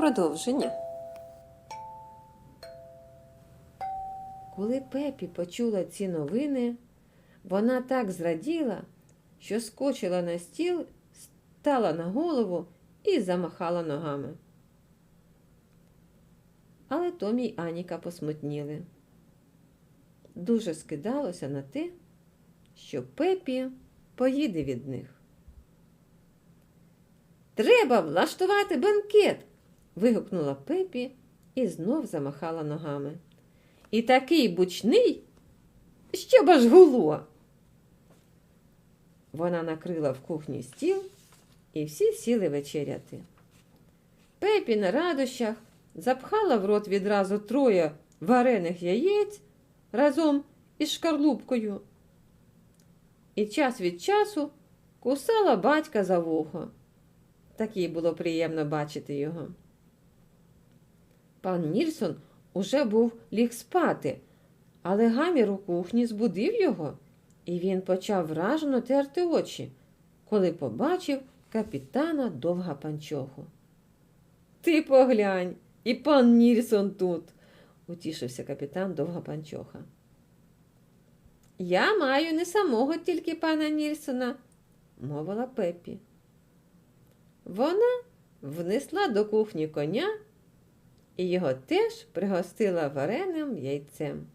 Продовження. Коли Пепі почула ці новини, вона так зраділа, що скочила на стіл, стала на голову і замахала ногами. Але Томі й Аніка посмутніли. Дуже скидалося на те, що Пепі поїде від них. Треба влаштувати бенкет. Вигукнула Пепі і знов замахала ногами. І такий бучний, щоб аж гуло. Вона накрила в кухні стіл, і всі сіли вечеряти. Пепі на радощах запхала в рот відразу троє варених яєць разом із шкарлупкою. І час від часу кусала батька за вухо. Так їй було приємно бачити його. Пан Нільсон уже був ліг спати, але гамір у кухні збудив його, і він почав вражено терти очі, коли побачив капітана довга панчоху. Ти поглянь, і пан Нільсон тут, утішився капітан довга панчоха. Я маю не самого тільки пана Нільсона, мовила Пеппі. Вона внесла до кухні коня і його теж пригостила вареним яйцем.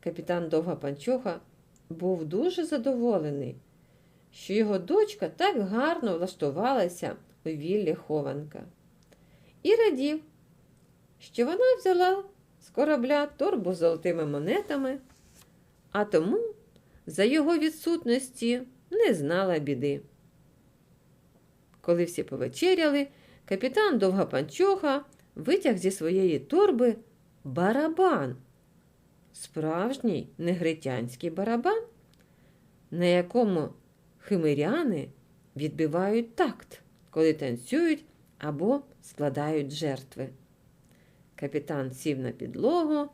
Капітан Довга Панчоха був дуже задоволений, що його дочка так гарно влаштувалася у віллі хованка. І радів, що вона взяла з корабля торбу з золотими монетами, а тому за його відсутності не знала біди. Коли всі повечеряли, капітан Довга Панчоха витяг зі своєї торби барабан. Справжній негритянський барабан, на якому химиряни відбивають такт, коли танцюють або складають жертви. Капітан сів на підлогу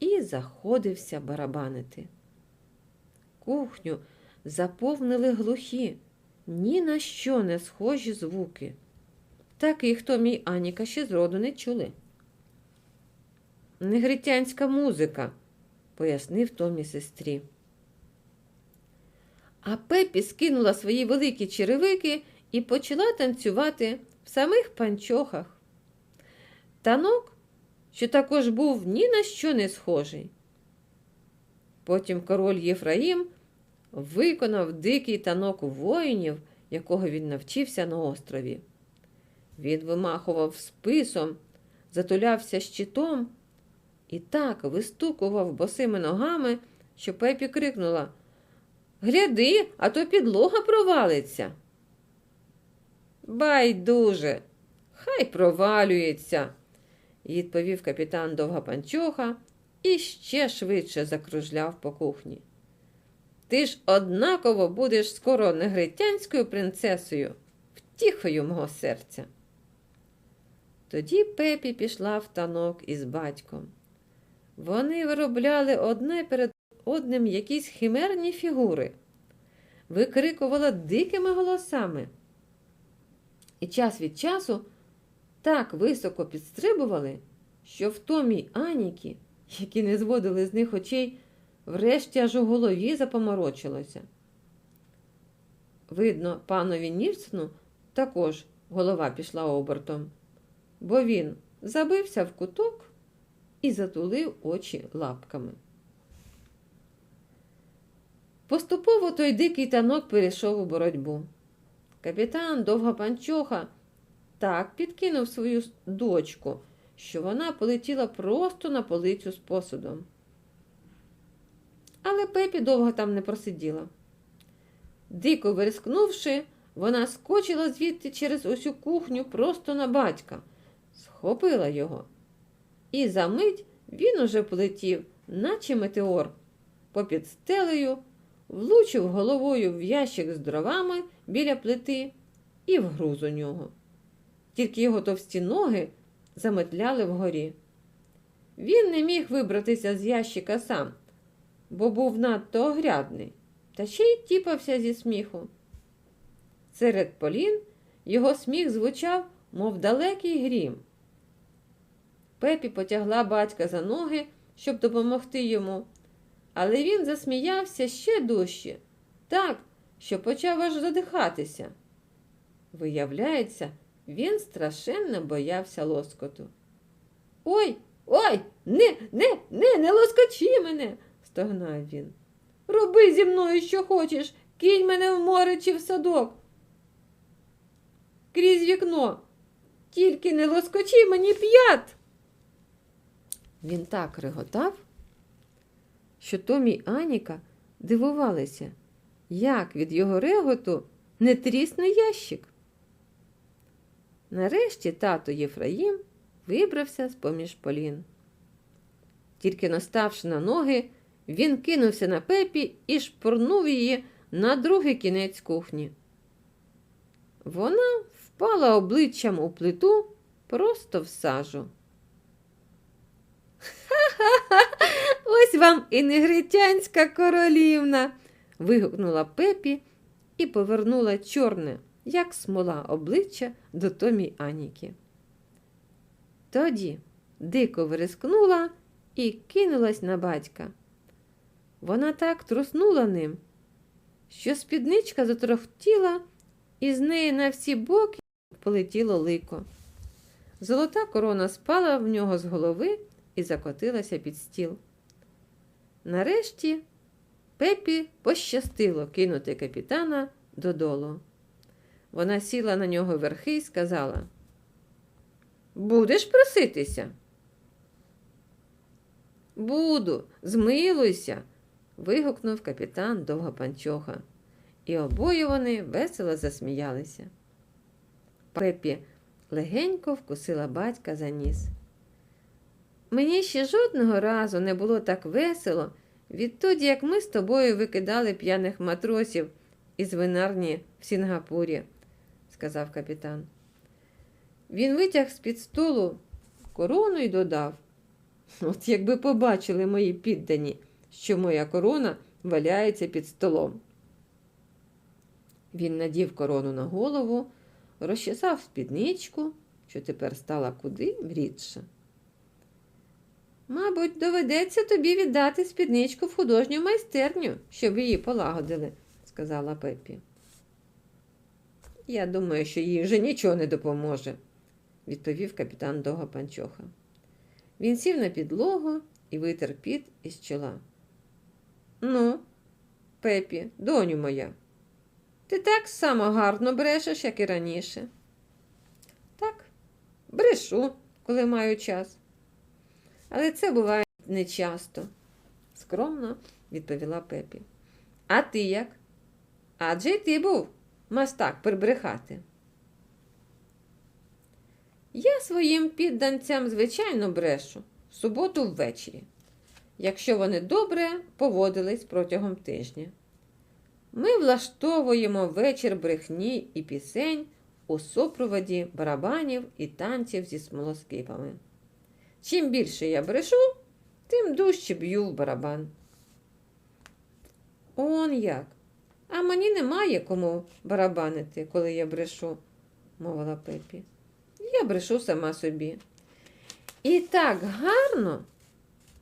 і заходився барабанити. Кухню заповнили глухі, ні на що не схожі звуки. Таких Томі й Аніка ще зроду не чули. Негритянська музика, пояснив Томі сестрі. А Пепі скинула свої великі черевики і почала танцювати в самих панчохах. Танок, що також був ні на що не схожий. Потім король Єфраїм виконав дикий танок воїнів, якого він навчився на острові. Він вимахував списом, затулявся щитом і так вистукував босими ногами, що Пепі крикнула Гляди, а то підлога провалиться. Байдуже, хай провалюється, відповів капітан Довга Панчоха і ще швидше закружляв по кухні. Ти ж однаково будеш скоро негритянською принцесою, втіхою мого серця. Тоді Пепі пішла в танок із батьком. Вони виробляли одне перед одним якісь химерні фігури, викрикувала дикими голосами. І час від часу так високо підстрибували, що в Томі Аніки, які не зводили з них очей, врешті аж у голові запоморочилося. Видно, панові Нільсону також голова пішла обертом бо він забився в куток і затулив очі лапками. Поступово той дикий танок перейшов у боротьбу. Капітан довга панчоха так підкинув свою дочку, що вона полетіла просто на полицю з посудом. Але Пепі довго там не просиділа. Дико верескнувши, вона скочила звідти через усю кухню просто на батька схопила його. І за мить він уже полетів, наче метеор, попід стелею, влучив головою в ящик з дровами біля плити і вгруз у нього. Тільки його товсті ноги заметляли вгорі. Він не міг вибратися з ящика сам, бо був надто огрядний, та ще й тіпався зі сміху. Серед полін його сміх звучав мов далекий грім. Пепі потягла батька за ноги, щоб допомогти йому, але він засміявся ще дужче, так, що почав аж задихатися. Виявляється, він страшенно боявся лоскоту. Ой, ой, не, не, не, не лоскочи мене, стогнав він. Роби зі мною, що хочеш, кинь мене в море чи в садок. Крізь вікно. Тільки не лоскочи мені п'ят. Він так реготав, що Томі й Аніка дивувалися, як від його реготу не трісне ящик. Нарешті тато Єфраїм вибрався з поміж полін. Тільки наставши на ноги, він кинувся на пепі і шпурнув її на другий кінець кухні. Вона впала обличчям у плиту просто в сажу. Ха-ха-ха! Ось вам і негритянська королівна. вигукнула пепі і повернула чорне, як смола обличчя до Томі Аніки. Тоді дико вирискнула і кинулась на батька. Вона так труснула ним, що спідничка затрохтіла, і з неї на всі боки полетіло лико. Золота корона спала в нього з голови і закотилася під стіл. Нарешті Пепі пощастило кинути капітана додолу. Вона сіла на нього верхи і сказала: Будеш проситися? Буду, змилуйся. вигукнув капітан Довгопанчоха, і обоє вони весело засміялися. Пепі легенько вкусила батька за ніс. Мені ще жодного разу не було так весело, відтоді, як ми з тобою викидали п'яних матросів із винарні в Сінгапурі, сказав капітан. Він витяг з-під столу корону і додав. От якби побачили мої піддані, що моя корона валяється під столом. Він надів корону на голову, розчесав спідничку, що тепер стала куди рідша. Мабуть, доведеться тобі віддати спідничку в художню майстерню, щоб її полагодили, сказала Пеппі. Я думаю, що їй вже нічого не допоможе, відповів капітан Довгопанчоха. Він сів на підлогу і витер піт із чола. Ну, Пепі, доню моя, ти так само гарно брешеш, як і раніше. Так, брешу, коли маю час. Але це буває нечасто, скромно відповіла Пепі. А ти як? Адже й ти був мастак прибрехати. Я своїм підданцям, звичайно, брешу в суботу ввечері, якщо вони добре поводились протягом тижня. Ми влаштовуємо вечір брехні і пісень у супроводі барабанів і танців зі смолоскипами. Чим більше я брешу, тим дужче б'ю в барабан. Он як. А мені немає кому барабанити, коли я брешу, мовила Пепі. Я брешу сама собі. І так гарно,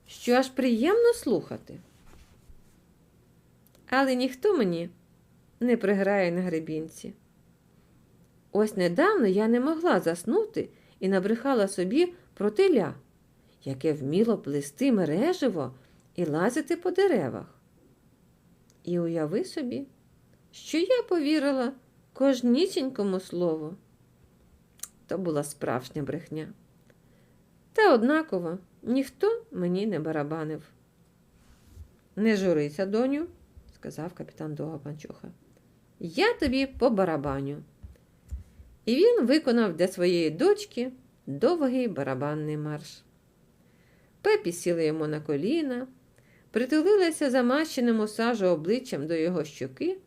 що аж приємно слухати. Але ніхто мені не приграє на гребінці. Ось недавно я не могла заснути і набрехала собі про теля, яке вміло плести мереживо і лазити по деревах. І уяви собі, що я повірила кожнісінькому слову. То була справжня брехня. Та однаково ніхто мені не барабанив. Не журися, доню, сказав капітан Довгопанчуха. Я тобі по барабаню. І він виконав для своєї дочки довгий барабанний марш. Пепі сіла йому на коліна, притулилася замащеним у сажу обличчям до його щоки,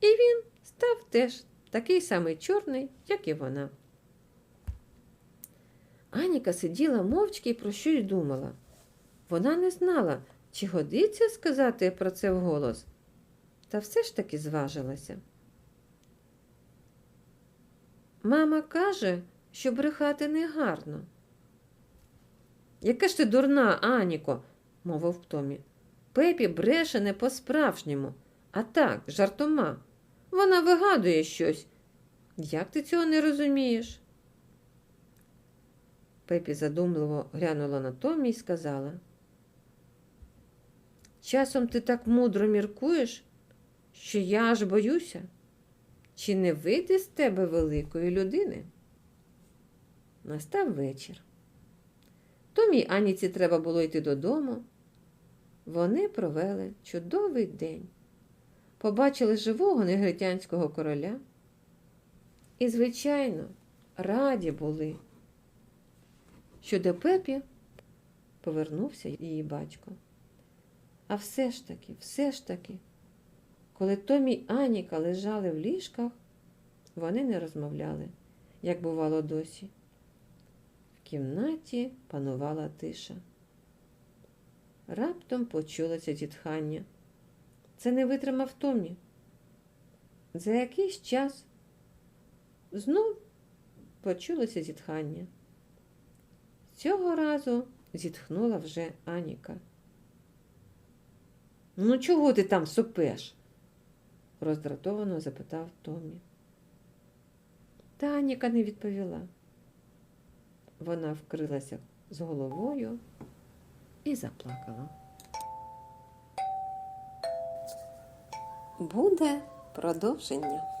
і він став теж такий самий чорний, як і вона. Аніка сиділа мовчки і про щось думала. Вона не знала, чи годиться сказати про це вголос, та все ж таки зважилася. Мама каже, що брехати не гарно. Яка ж ти дурна, Аніко, мовив Томі. Пепі бреше не по-справжньому, а так, жартома. Вона вигадує щось. Як ти цього не розумієш? Пепі задумливо глянула на Томі і сказала. Часом ти так мудро міркуєш, що я аж боюся. Чи не вийде з тебе великої людини? Настав вечір. Томі Аніці треба було йти додому. Вони провели чудовий день, побачили живого негритянського короля. І, звичайно, раді були, що до Пепі повернувся її батько. А все ж таки, все ж таки, коли Томі й Аніка лежали в ліжках, вони не розмовляли, як бувало досі. В кімнаті панувала тиша. Раптом почулося зітхання. Це не витримав Томі. За якийсь час знов почулося зітхання. Цього разу зітхнула вже Аніка. Ну, чого ти там сопеш? роздратовано запитав Томі. Та Аніка не відповіла. Вона вкрилася з головою і заплакала. Буде продовження.